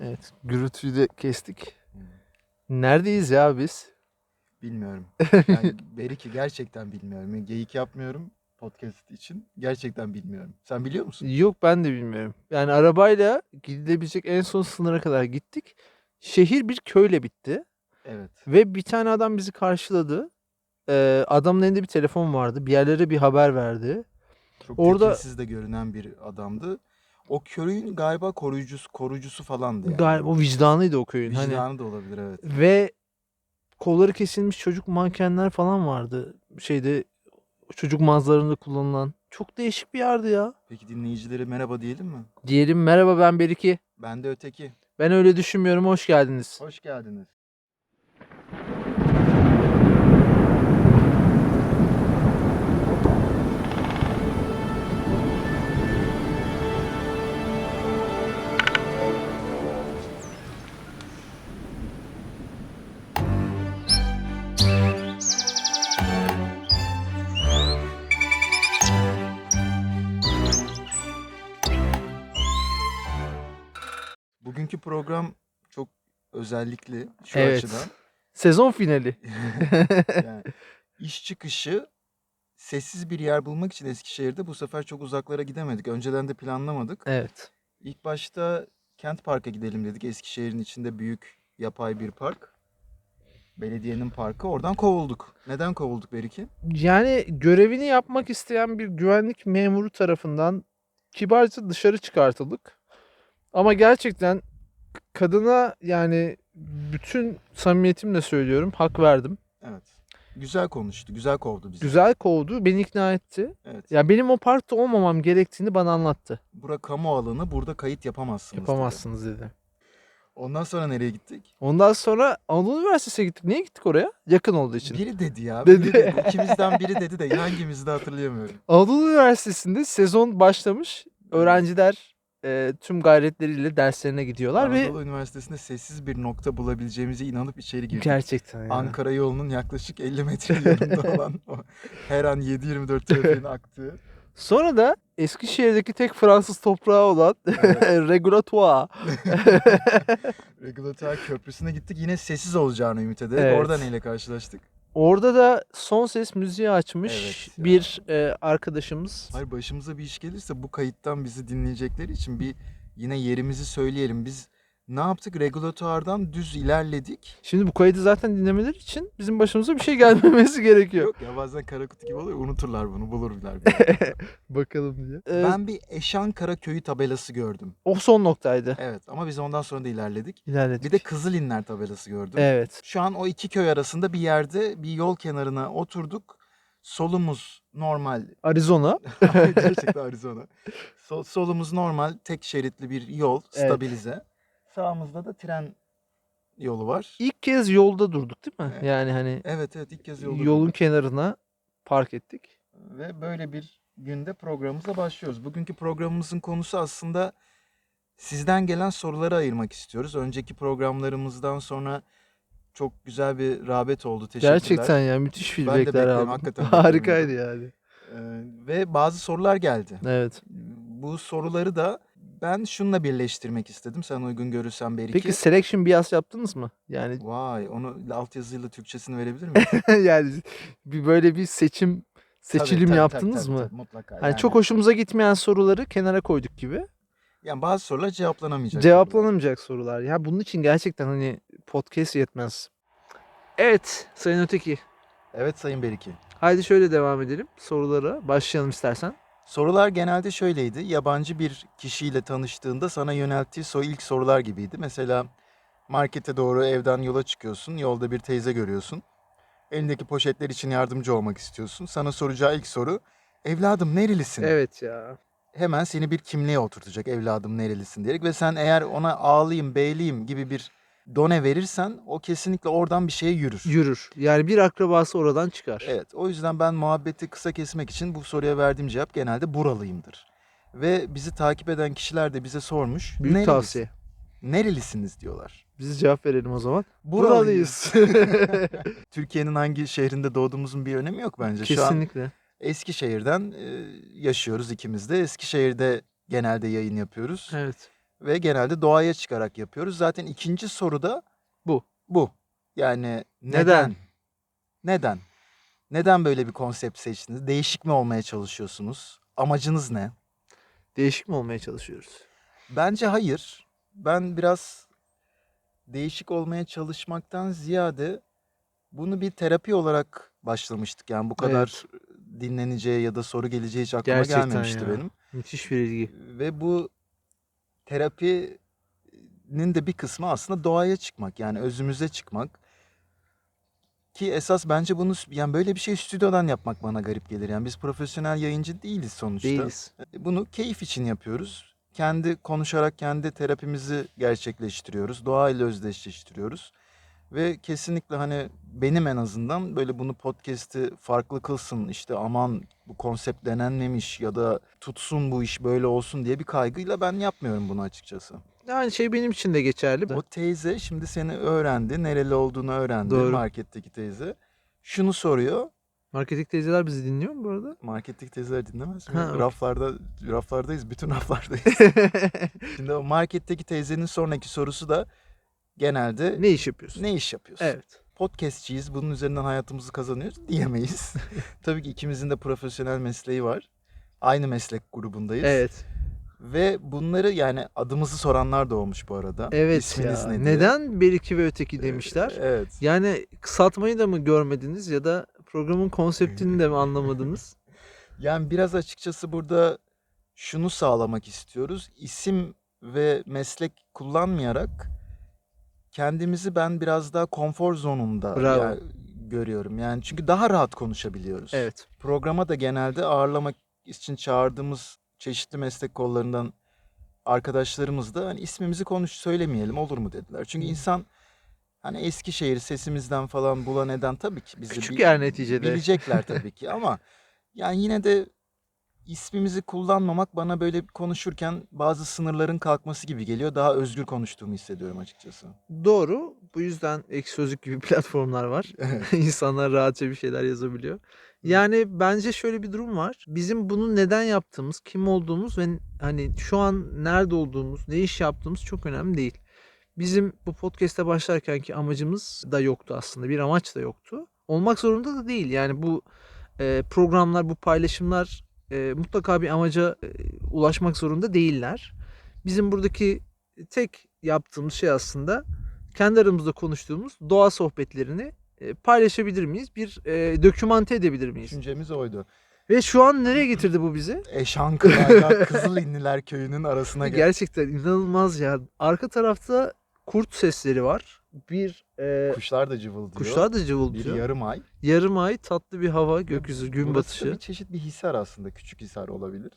Evet. Gürültüyü de kestik. Neredeyiz ya biz? Bilmiyorum. Yani Beriki gerçekten bilmiyorum. Geyik yapmıyorum podcast için. Gerçekten bilmiyorum. Sen biliyor musun? Yok ben de bilmiyorum. Yani arabayla gidilebilecek en son sınıra kadar gittik. Şehir bir köyle bitti. Evet. Ve bir tane adam bizi karşıladı. Ee, adamın elinde bir telefon vardı. Bir yerlere bir haber verdi. Çok Orada- de görünen bir adamdı. O köyün galiba koruyucusu, korucusu falandı yani. Galiba o vicdanıydı o köyün. Hani Vicdanı da olabilir evet. ve kolları kesilmiş çocuk mankenler falan vardı. Şeyde çocuk mağazalarında kullanılan. Çok değişik bir yerdi ya. Peki dinleyicilere merhaba diyelim mi? Diyelim merhaba ben Beriki. Ben de öteki. Ben öyle düşünmüyorum. Hoş geldiniz. Hoş geldiniz. Bugünkü program çok özellikli şu Evet. açıdan. Sezon finali. Yani iş çıkışı sessiz bir yer bulmak için Eskişehir'de bu sefer çok uzaklara gidemedik. Önceden de planlamadık. Evet. İlk başta Kent Park'a gidelim dedik. Eskişehir'in içinde büyük yapay bir park. Belediyenin parkı. Oradan kovulduk. Neden kovulduk Beriki? Yani görevini yapmak isteyen bir güvenlik memuru tarafından kibarca dışarı çıkartıldık. Ama gerçekten kadına yani bütün samimiyetimle söylüyorum hak verdim. Evet. Güzel konuştu. Güzel kovdu bizi. Güzel kovdu, beni ikna etti. Evet. Ya benim o parkta olmamam gerektiğini bana anlattı. Bura kamu alanı. Burada kayıt yapamazsınız. dedi. Yapamazsınız dedi. Ondan sonra nereye gittik? Ondan sonra Anadolu Üniversitesi'ne gittik. Niye gittik oraya? Yakın olduğu için. Biri dedi ya. Dedi. Biri dedi. İkimizden biri dedi de hangimizi de hatırlayamıyorum. Anadolu Üniversitesi'nde sezon başlamış. Öğrenciler e, tüm gayretleriyle derslerine gidiyorlar ve Anadolu Üniversitesi'nde sessiz bir nokta bulabileceğimize inanıp içeri girdik. gerçekten yani. Ankara yolunun yaklaşık 50 metre yanında olan o her an 7-24 trafiğin aktığı. Sonra da Eskişehir'deki tek Fransız toprağı olan Evet. Regulatoire. Regülatör köprüsüne gittik. Yine sessiz olacağını ümit ederek. Evet. Orada neyle karşılaştık? Orada da son ses müziği açmış Evet ya. bir e, arkadaşımız. Hayır başımıza bir iş gelirse bu kayıttan bizi dinleyecekleri için bir yine yerimizi söyleyelim. Biz ne yaptık? Regülatörden düz ilerledik. Şimdi bu kaydı zaten dinlemeleri için bizim başımıza bir şey gelmemesi gerekiyor. Yok ya bazen kara kutu gibi oluyor. Unuturlar bunu bulurlar. bir. Bakalım diye. Ee, ben bir Eşan Karaköy'ü tabelası gördüm. O son noktaydı. Evet ama biz ondan sonra da ilerledik. İlerledik. Bir de Kızılinler tabelası gördüm. Evet. Şu an o iki köy arasında bir yerde bir yol kenarına oturduk. Solumuz normal. Arizona. Gerçekten Arizona. Sol, solumuz normal tek şeritli bir yol. Evet. Sağımızda da tren yolu var. İlk kez yolda durduk değil mi? Evet. Yani hani Evet evet ilk kez yolda yolun durduk. kenarına park ettik. Ve böyle bir günde programımıza başlıyoruz. Bugünkü programımızın konusu aslında sizden gelen soruları ayırmak istiyoruz. Önceki programlarımızdan sonra çok güzel bir rağbet oldu. Teşekkürler. Gerçekten ya müthiş Ben de feedbackler beklerim, aldım. hakikaten Harikaydı yani. Ee, ve bazı sorular geldi. Evet. Bu soruları da ben şununla birleştirmek istedim. Sen uygun görürsen belki. Peki selection bias yaptınız mı? Yani Vay onu altyazıyla Türkçesini verebilir miyim? yani bir böyle bir seçim seçilim Tabii, tabii, yaptınız tabii, mı? tabii, mutlaka. Hani çok hoşumuza gitmeyen soruları kenara koyduk gibi. Yani bazı sorular cevaplanamayacak. Cevaplanamayacak sorular. Ya bunun için gerçekten hani podcast yetmez. Evet Sayın Öteki. Evet Sayın Beriki. Haydi şöyle devam edelim. Sorulara başlayalım istersen. Sorular genelde şöyleydi. Yabancı bir kişiyle tanıştığında sana yönelttiği so ilk sorular gibiydi. Mesela markete doğru evden yola çıkıyorsun. Yolda bir teyze görüyorsun. Elindeki poşetler için yardımcı olmak istiyorsun. Sana soracağı ilk soru evladım nerelisin? Evet ya. Hemen seni bir kimliğe oturtacak evladım nerelisin diyerek ve sen eğer ona ağlayayım beyleyim gibi bir done verirsen o kesinlikle oradan bir şeye yürür. Yürür. Yani bir akrabası oradan çıkar. Evet o yüzden ben muhabbeti kısa kesmek için bu soruya verdiğim cevap genelde buralıyımdır. Ve bizi takip eden kişiler de bize sormuş. Büyük "Nerelisin- tavsiye. Nerelisiniz diyorlar. Biz cevap verelim o zaman. Buralıyız. Türkiye'nin hangi şehrinde doğduğumuzun bir önemi yok bence. Şu an Kesinlikle. Eskişehir'den yaşıyoruz ikimiz de. Eskişehir'de genelde yayın yapıyoruz. Evet. Ve genelde doğaya çıkarak yapıyoruz. Zaten ikinci soru da Bu. Bu. Yani neden? Neden? Neden? Neden böyle bir konsept seçtiniz? Değişik mi olmaya çalışıyorsunuz? Amacınız ne? Değişik mi olmaya çalışıyoruz? Bence hayır. Ben biraz değişik olmaya çalışmaktan ziyade bunu bir terapi olarak başlamıştık. Yani bu kadar dinleneceği ya da soru geleceği hiç aklıma Gerçekten gelmemişti ya. benim. Müthiş bir ilgi. Ve bu terapinin de bir kısmı aslında doğaya çıkmak. Yani özümüze çıkmak. Ki esas bence bunu yani böyle bir şey stüdyodan yapmak bana garip gelir. Yani biz profesyonel yayıncı değiliz sonuçta. Değiliz. Bunu keyif için yapıyoruz. Kendi konuşarak kendi terapimizi gerçekleştiriyoruz. Doğayla özdeşleştiriyoruz. Ve kesinlikle hani benim en azından böyle bunu podcast'i farklı kılsın işte aman bu konsept denenmemiş ya da tutsun bu iş böyle olsun diye bir kaygıyla ben yapmıyorum bunu açıkçası. Aynı şey benim için de geçerli. O teyze şimdi seni öğrendi, nereli olduğunu öğrendi Doğru. marketteki teyze. Şunu soruyor. Marketing teyzeler bizi dinliyor mu bu arada? Marketteki teyzeler dinlemez mi? Ha, okey. Raflarda, raflardayız, bütün raflardayız. Şimdi o marketteki teyzenin sonraki sorusu da genelde ne iş yapıyorsun? ne iş yapıyorsun? Evet. Podcastçiyiz, bunun üzerinden hayatımızı kazanıyoruz diyemeyiz. Tabii ki ikimizin de profesyonel mesleği var. Aynı meslek grubundayız. Evet. Ve bunları yani adımızı soranlar da olmuş bu arada. Evet İsminiz ya. ne diye. Neden bir iki ve öteki demişler? Evet. Yani kısaltmayı da mı görmediniz ya da programın konseptini de mi anlamadınız? Yani biraz açıkçası burada şunu sağlamak istiyoruz. İsim ve meslek kullanmayarak kendimizi ben biraz daha konfor zonunda Bravo. ya- görüyorum. Yani çünkü daha rahat konuşabiliyoruz. Evet. Programa da genelde ağırlamak için çağırdığımız çeşitli meslek kollarından arkadaşlarımız da hani ismimizi konuş söylemeyelim olur mu dediler. Çünkü insan hani Eskişehir sesimizden falan bula neden tabii ki bizi Küçük bil- yer neticede. bilecekler tabii ki ama yani yine de ismimizi kullanmamak bana böyle konuşurken bazı sınırların kalkması gibi geliyor. Daha özgür konuştuğumu hissediyorum açıkçası. Doğru. Bu yüzden ek sözlük gibi platformlar var. İnsanlar rahatça bir şeyler yazabiliyor. Yani bence şöyle bir durum var. Bizim bunu neden yaptığımız, kim olduğumuz ve hani şu an nerede olduğumuz, ne iş yaptığımız çok önemli değil. Bizim bu podcast'e başlarkenki amacımız da yoktu aslında. Bir amaç da yoktu. Olmak zorunda da değil. Yani bu e, programlar, bu paylaşımlar e, mutlaka bir amaca e, ulaşmak zorunda değiller. Bizim buradaki tek yaptığımız şey aslında kendi aramızda konuştuğumuz doğa sohbetlerini e, paylaşabilir miyiz? Bir e, dokümante edebilir miyiz? Düşüncemiz oydu. Ve şu an nereye getirdi bu bizi? Eşankılar'la Kızılinliler köyünün arasına gel. Gerçekten inanılmaz ya. Arka tarafta kurt sesleri var. Bir e, Kuşlar da cıvıldıyor. kuşlar da bir cıvıldıyor. yarım ay. Yarım ay tatlı bir hava, gökyüzü, gün Burası batışı. bir çeşit bir hisar aslında. Küçük hisar olabilir.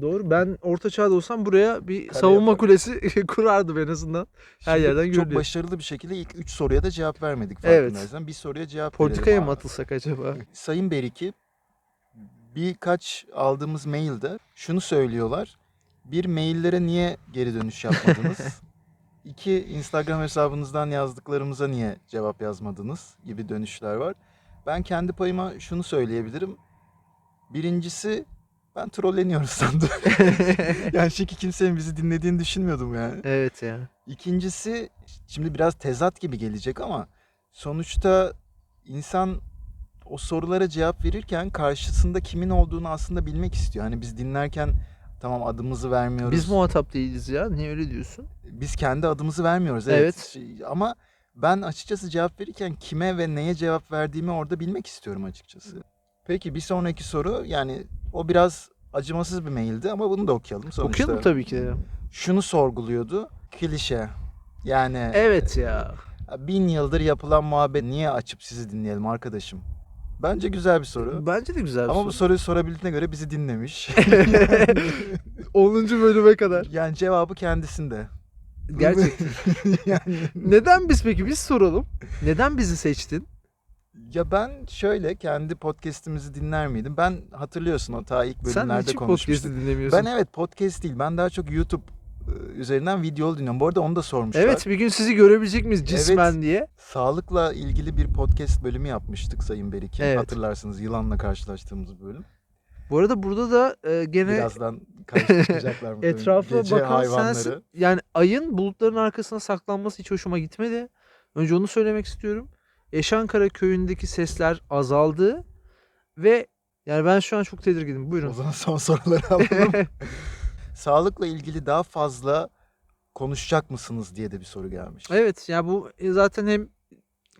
Doğru. Ben orta çağda olsam buraya bir Kale savunma yapar. kulesi kurardım en azından. Her Şimdi yerden Çok görülüyor. başarılı bir şekilde ilk 3 soruya da cevap vermedik Evet. farkındaysan. Bir soruya cevap Politikaya mı atılsak acaba? Sayın Beriki birkaç aldığımız mailde şunu söylüyorlar. Bir maillere niye geri dönüş yapmadınız? İki Instagram hesabınızdan yazdıklarımıza niye cevap yazmadınız gibi dönüşler var. Ben kendi payıma şunu söyleyebilirim. Birincisi ben trolleniyoruz sandım. yani çünkü kimsenin bizi dinlediğini düşünmüyordum yani. evet ya. İkincisi şimdi biraz tezat gibi gelecek ama sonuçta insan o sorulara cevap verirken karşısında kimin olduğunu aslında bilmek istiyor. Hani biz dinlerken tamam adımızı vermiyoruz. Biz muhatap değiliz ya. Niye öyle diyorsun? Biz kendi adımızı vermiyoruz. Evet. Evet. Şey, Ama ben açıkçası cevap verirken kime ve neye cevap verdiğimi orada bilmek istiyorum açıkçası. Peki bir sonraki soru yani o biraz acımasız bir maildi ama bunu da okuyalım sonuçta. Okuyalım tabii ki. Şunu sorguluyordu. Klişe. Yani Evet ya. bin yıldır yapılan muhabbet niye açıp sizi dinleyelim arkadaşım? Bence güzel bir soru. Bence de güzel bir Ama soru. bu soruyu sorabildiğine göre bizi dinlemiş. 10. bölüme kadar. yani cevabı kendisinde. Gerçekten. yani Neden biz peki? Biz soralım. Neden bizi seçtin? ya ben şöyle kendi podcast'imizi dinler miydim? Ben hatırlıyorsun o ta ilk Sen bölümlerde hiç konuşmuştuk. podcast'i dinlemiyorsun. Ben evet podcast değil. Ben daha çok YouTube üzerinden videolu dinliyorum. Bu arada onu da sormuşlar. Evet bir gün sizi görebilecek miyiz cismen Evet. diye. Sağlıkla ilgili bir podcast bölümü yapmıştık Sayın Beriki. Evet. Hatırlarsınız yılanla karşılaştığımız bölüm. Bu arada burada da e, gene Birazdan karşı çıkacaklar mı? etrafa Gece bakan hayvanları. sensin. Yani ayın bulutların arkasına saklanması hiç hoşuma gitmedi. Önce onu söylemek istiyorum. Eşankara köyündeki sesler azaldı ve yani ben şu an çok tedirginim. O Buyurun. zaman son soruları alalım. Sağlıkla ilgili daha fazla konuşacak mısınız diye de bir soru gelmiş. evet ya bu e, zaten hem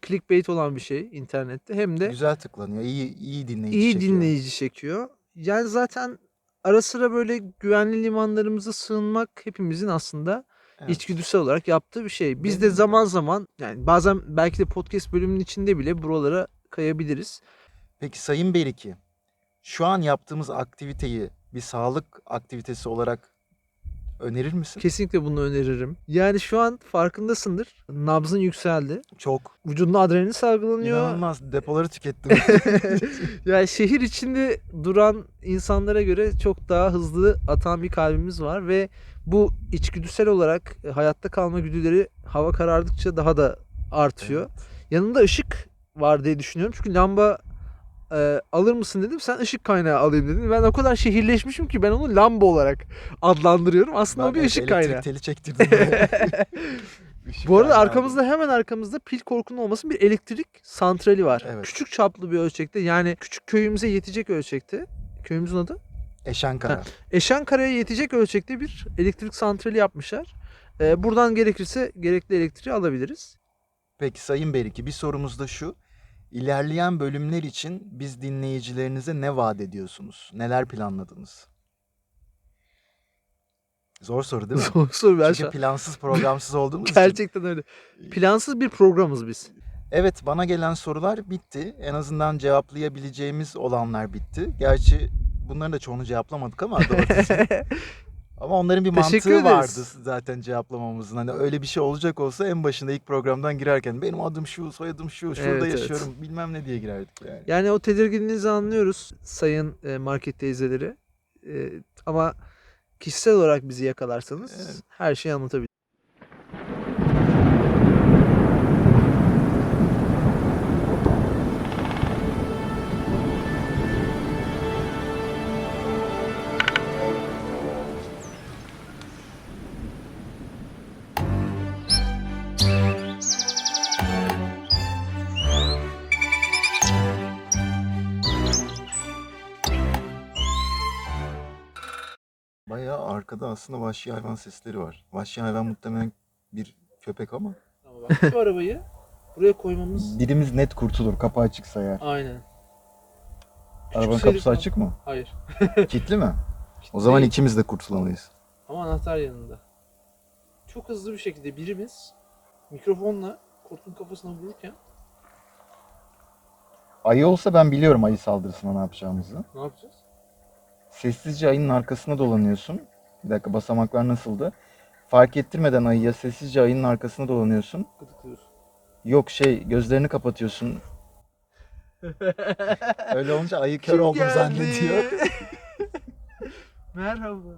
clickbait olan bir şey internette hem de Güzel tıklanıyor. İyi iyi dinleyici iyi çekiyor. dinleyici çekiyor. Yani zaten ara sıra böyle güvenli limanlarımıza sığınmak hepimizin aslında Evet. içgüdüsel olarak yaptığı bir şey. Biz de. zaman zaman yani bazen belki de podcast bölümünün içinde bile buralara kayabiliriz. Peki Sayın Beriki, şu an yaptığımız aktiviteyi bir sağlık aktivitesi olarak önerir misin? Kesinlikle bunu öneririm. Yani şu an farkındasındır. Nabzın yükseldi. Çok. Vücudunda adrenalin salgılanıyor. İnanılmaz depoları tükettim. yani şehir içinde duran insanlara göre çok daha hızlı atan bir kalbimiz var ve bu içgüdüsel olarak e, hayatta kalma güdüleri hava karardıkça daha da artıyor. Evet. Yanında ışık var diye düşünüyorum. Çünkü lamba e, alır mısın dedim. Sen ışık kaynağı alayım dedin. Ben o kadar şehirleşmişim ki ben onu lamba olarak adlandırıyorum. Aslında o bir ışık elektrik kaynağı. teli çektirdim. Bu arada arkamızda hemen arkamızda pil korkunun olmasın bir elektrik santrali var. Evet. Küçük çaplı bir ölçekte yani küçük köyümüze yetecek ölçekte. Köyümüzün adı? Eşankara. Eşankara'ya yetecek ölçekte bir elektrik santrali yapmışlar. Ee, buradan gerekirse gerekli elektriği alabiliriz. Peki Sayın Beriki bir sorumuz da şu. İlerleyen bölümler için biz dinleyicilerinize ne vaat ediyorsunuz? Neler planladınız? Zor soru değil mi? Soru soru ben Çünkü an- plansız programsız olduğumuz için. Gerçekten öyle. Plansız bir programız biz. Evet bana gelen sorular bitti. En azından cevaplayabileceğimiz olanlar bitti. Gerçi bunların da çoğunu cevaplamadık ama doğrusu. Ama onların bir Teşekkür mantığı vardı ederiz. zaten cevaplamamızın. Hani öyle bir şey olacak olsa en başında ilk programdan girerken benim adım şu, soyadım şu, şurada Evet, evet. yaşıyorum bilmem ne diye girerdik yani. Yani o tedirginliğinizi anlıyoruz sayın e, market teyzeleri. E, ama kişisel olarak bizi yakalarsanız Evet. her şeyi anlatabiliriz. Bayağı arkada aslında vahşi hayvan sesleri var. Vahşi hayvan muhtemelen bir köpek ama. Ama bak şu arabayı buraya koymamız Birimiz net kurtulur kapağı açıksa eğer. aynen. Arabanın Küçük kapısı seri- açık mı? Hayır. Kilitli mi? O zaman Değil. ikimiz de kurtulamayız. Ama anahtar yanında. Çok hızlı bir şekilde birimiz mikrofonla kurtun kafasına vururken Ayı olsa ben biliyorum ayı saldırısına ne yapacağımızı. ne yapacağız? Sessizce ayının arkasına dolanıyorsun. Bir dakika basamaklar nasıldı? Fark ettirmeden ayıya sessizce ayının arkasına dolanıyorsun. Gıdıklıyorsun. Yok şey gözlerini kapatıyorsun. Öyle olunca ayı kör oldum geldi? zannediyor. Merhaba.